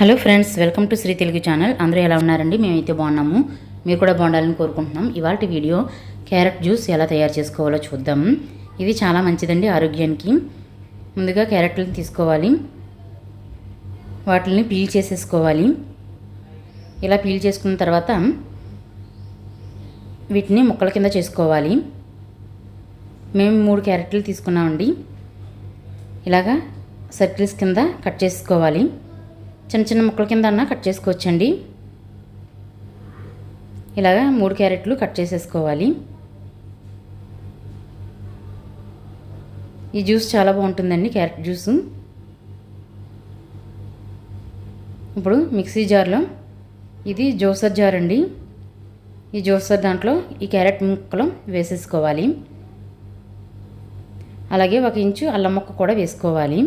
Hello friends welcome to Shri Telugu channel. అందరూ ఎలా ఉన్నారండి? మేమైతే బాగున్నాము. మీరు కూడా బాగుండాలని కోరుకుంటున్నాం. ఇవాళ వీడియో క్యారెట్ జ్యూస్ ఎలా తయారు చేసుకోవాలో చూద్దాం. ఇది చాలా మంచిదండి ఆరోగ్యానికి. ముందుగా క్యారెట్లను తీసుకోవాలి. వాటిని పీల్ చేసేసుకోవాలి. ఇలా పీల్ చేసుకున్న తర్వాత వీటిని ముక్కల కింద చేసుకోవాలి. మేము మూడు క్యారెట్లు తీసుకున్నామండి. ఇలాగా సర్కిల్స్ కింద కట్ చేసుకోవాలి. చిన్న చిన్న ముక్కల కింద అన్న కట్ చేసుకోవచ్చండి. ఇలాగా మూడు క్యారెట్లు కట్ చేసేసుకోవాలి. ఈ జ్యూస్ చాలా బాగుంటుందండి క్యారెట్ జ్యూస్. ఇప్పుడు మిక్సీ జార్లో ఇది జోసర్ జార్ అండి. ఈ జ్యూసర్ దాంట్లో ఈ క్యారెట్ ముక్కలు వేసేసుకోవాలి. అలాగే ఒక ఇంచు అల్లం ముక్క కూడా వేసుకోవాలి.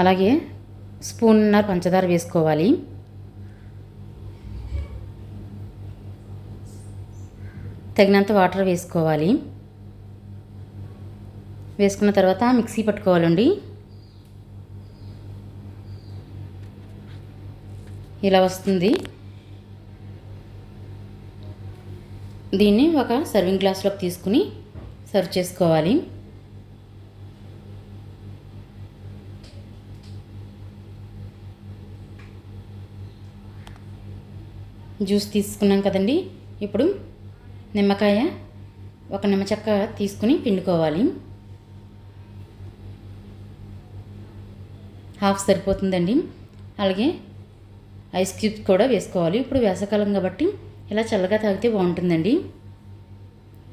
అలాగే స్పూన్నర పంచదార వేసుకోవాలి. తగినంత వాటర్ వేసుకోవాలి. వేసుకున్న తర్వాత మిక్సీ పట్టుకోవాలండి. ఇలా వస్తుంది. దీన్ని ఒక సర్వింగ్ గ్లాస్లోకి తీసుకుని సర్వ్ చేసుకోవాలి. జ్యూస్ తీసుకున్నాం కదండి. ఇప్పుడు నిమ్మకాయ ఒక నిమ్మచెక్క తీసుకుని పిండుకోవాలి. హాఫ్ సరిపోతుందండి. అలాగే ఐస్ క్యూబ్స్ కూడా వేసుకోవాలి. ఇప్పుడు వేసవకాలం కాబట్టి ఇలా చల్లగా తాగితే బాగుంటుందండి.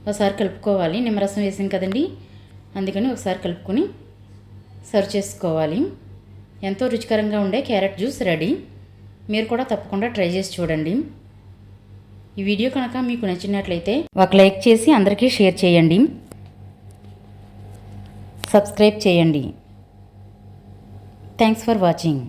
ఒకసారి కలుపుకోవాలి. నిమ్మరసం వేసాం కదండి. అందుకని ఒకసారి కలుపుకొని సర్వ్ చేసుకోవాలి. ఎంతో రుచికరంగా ఉండే క్యారెట్ జ్యూస్ రెడీ. మీరు కూడా తప్పకుండా ట్రై చేసి చూడండి. ఈ వీడియో కనుక మీకు నచ్చినట్లయితే ఒక లైక్ చేసి అందరికీ షేర్ చేయండి. సబ్స్క్రైబ్ చేయండి. Thanks for watching